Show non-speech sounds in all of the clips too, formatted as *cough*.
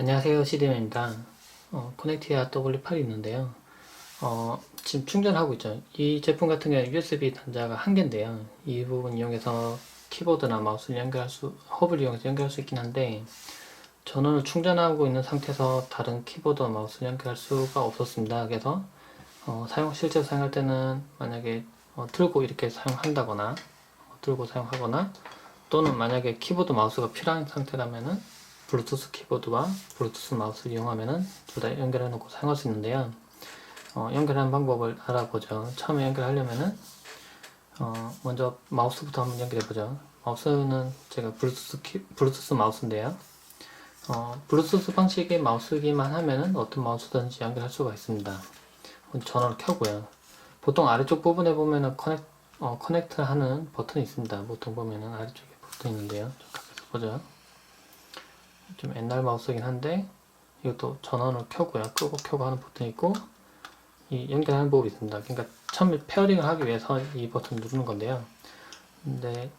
안녕하세요 CDM입니다. 어, 코넥티아 W8이 있는데요. 어, 지금 충전하고 있죠. 이 제품 같은 경우는 USB 단자가 한 개인데요. 이 부분 이용해서 키보드나 마우스를 연결할 수 허브를 이용해서 연결할 수 있긴 한데 전원을 충전하고 있는 상태에서 다른 키보드와 마우스를 연결할 수가 없었습니다. 그래서 어, 사용 실제로 사용할 때는 만약에 어, 들고 이렇게 사용한다거나 어, 들고 사용하거나 또는 만약에 키보드 마우스가 필요한 상태라면은 블루투스 키보드와 블루투스 마우스를 이용하면은 둘다 연결해 놓고 사용할 수 있는데요. 어, 연결하는 방법을 알아보죠. 처음에 연결하려면은 어, 먼저 마우스부터 한번 연결해 보죠. 마우스는 제가 블루투스 키, 블루투스 마우스인데요. 어, 블루투스 방식의 마우스기만 하면은 어떤 마우스든지 연결할 수가 있습니다. 전원을 켜고요. 보통 아래쪽 부분에 보면은 커넥, 어, 커넥트 하는 버튼이 있습니다. 보통 보면은 아래쪽에 버튼 있는데요. 좀 가까이서 보죠. 좀 옛날 마우스긴 한데 이것도 전원을 켜고요. 끄고 켜고 하는 버튼이 있고 이 연결하는 법이 있습니다. 그러니까 처음에 페어링을 하기 위해서 이 버튼 누르는 건데요. 근데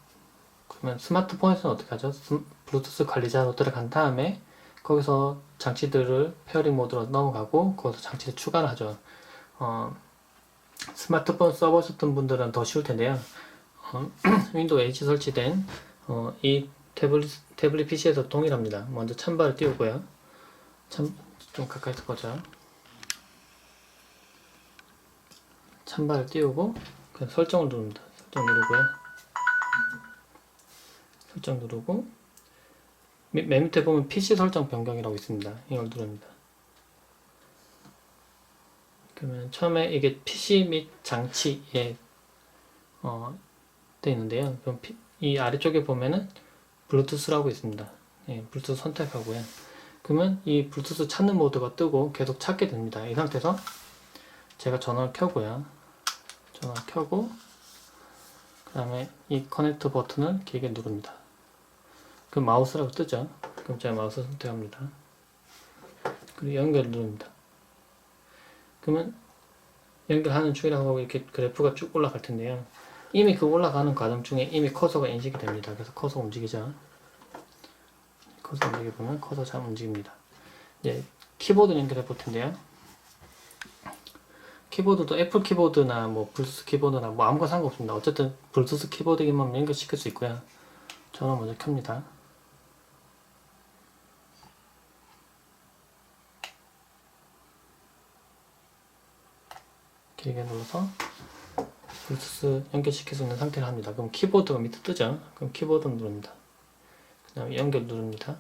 그러면 스마트폰에서는 어떻게 하죠? 스- 블루투스 관리자로 들어간 다음에 거기서 장치들을 페어링 모드로 넘어가고 거기서 장치를 추가를 하죠. 어, 스마트폰 써보셨던 분들은 더 쉬울 텐데요. 어, *clears throat* 윈도우 H 설치된 어, 이 태블릿, 태블릿 PC에서 동일합니다. 먼저 찬바를 띄우고요. 참, 좀 가까이서 보죠. 찬바를 띄우고, 그냥 설정을 누릅니다. 설정 누르고요. 설정 누르고, 밑- 맨 밑에 보면 PC 설정 변경이라고 있습니다. 이걸 누릅니다. 그러면 처음에 이게 PC 및 장치에 어, 돼 있는데요. 그럼 피- 이 아래쪽에 보면은 블루투스라고 있습니다. 예, 블루투스 선택하고요. 그러면 이 블루투스 찾는 모드가 뜨고 계속 찾게 됩니다. 이 상태에서 제가 전원을 켜고요. 전원을 켜고 그 다음에 이 커넥트 버튼을 길게 누릅니다. 그 마우스라고 뜨죠. 그럼 제가 마우스 선택합니다. 그리고 연결 누릅니다. 그러면 연결하는 중이라고 이렇게 그래프가 쭉 올라갈 텐데요. 이미 그 올라가는 과정 중에 이미 커서가 인식이 됩니다. 그래서 커서 움직이죠. 커서 움직여 보면 커서 잘 움직입니다. 이제 키보드 연결해 볼 텐데요. 키보드도 애플 키보드나 뭐 블루투스 키보드나 뭐 아무거나 상관없습니다. 어쨌든 블루투스 키보드기만 연결시킬 수 있고요. 저는 먼저 켭니다. 길게 눌러서 블루투스 연결시킬 수 있는 상태를 합니다. 그럼 키보드가 밑에 뜨죠? 그럼 키보드 누릅니다. 그 다음에 연결 누릅니다.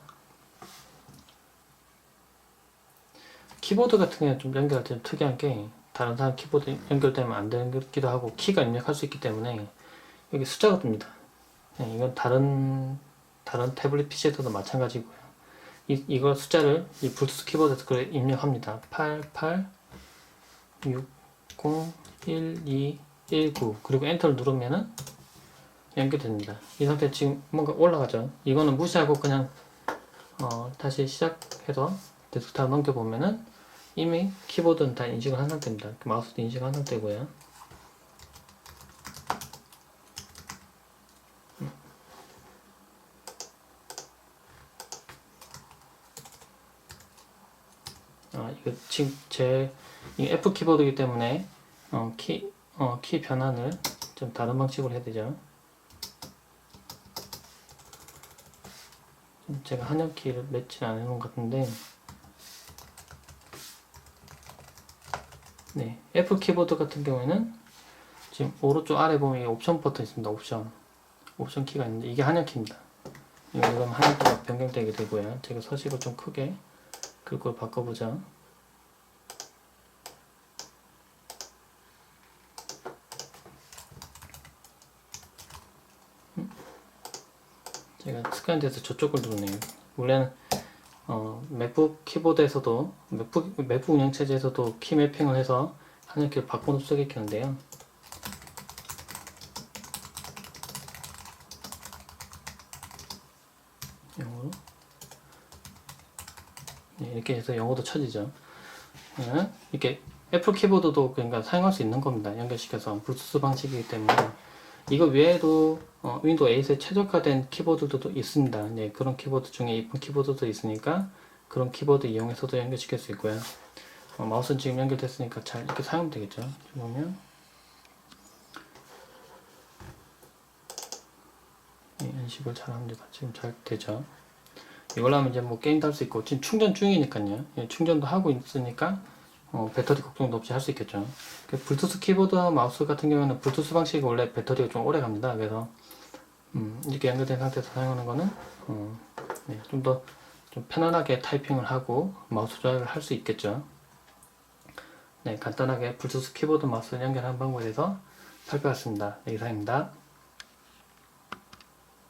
키보드 같은 경우는 좀 연결할 때 좀 특이한 게 다른 사람 키보드 연결되면 안 되기도 하고 키가 입력할 수 있기 때문에 여기 숫자가 뜹니다. 네, 이건 다른 다른 태블릿 PC에서도 마찬가지고요. 이, 이걸 숫자를 이 블루투스 키보드에서 그걸 입력합니다. 88 6 0 1 2 1 9 그리고 엔터를 누르면은 연결됩니다. 이 상태 지금 뭔가 올라가죠. 이거는 무시하고 그냥 어, 다시 시작해서 데스크탑 넘겨보면은 이미 키보드는 다 인식을 한 상태입니다. 그 마우스도 인식한 상태고요. 아, 이거 지금 제이 애플 키보드이기 때문에 어, 키, 어, 키 변환을 좀 다른 방식으로 해야 되죠. 제가 매치 안 해놓은 것 같은데, 네, 애플 키보드 같은 경우에는 지금 오른쪽 아래 보면 이 옵션 버튼 있습니다. 옵션, 옵션 키가 있는데 이게 한영 키입니다. 이거 그럼 한영 키가 변경되게 되고요. 제가 서식을 좀 크게 그걸 바꿔보죠. 제가 습관돼서 저쪽을 누르네요. 원래는 어, 맥북 키보드에서도 맥북, 맥북 운영체제에서도 키 매핑을 해서 한영키를 바꿔 쓰겠는데요. 영어로 네, 이렇게 해서 영어도 쳐지죠. 네, 이렇게 애플 키보드도 그러니까 사용할 수 있는 겁니다. 연결시켜서 블루투스 방식이기 때문에 이거 외에도 어, 윈도우 8에 최적화된 키보드도 있습니다. 네, 그런 키보드 중에 이쁜 키보드도 있으니까 그런 키보드 이용해서도 연결시킬 수 있고요. 어, 마우스는 지금 연결됐으니까 잘 이렇게 사용되겠죠 보면 예, 인식을 잘하면 됩니다. 지금 잘 되죠. 이걸로 하면 이제 뭐 게임도 할 수 있고 지금 충전 중이니까요. 예, 충전도 하고 있으니까 어, 배터리 걱정도 없이 할 수 있겠죠. 그 블루투스 키보드 마우스 같은 경우는 블루투스 방식이 원래 배터리가 좀 오래 갑니다. 그래서 음, 이렇게 연결된 상태에서 사용하는 거는 어, 네, 좀더 좀 편안하게 타이핑을 하고 마우스 조작을 할 수 있겠죠. 네, 간단하게 블루투스 키보드 마우스 연결하는 방법에 대해서 살펴봤습니다. 네, 이상입니다.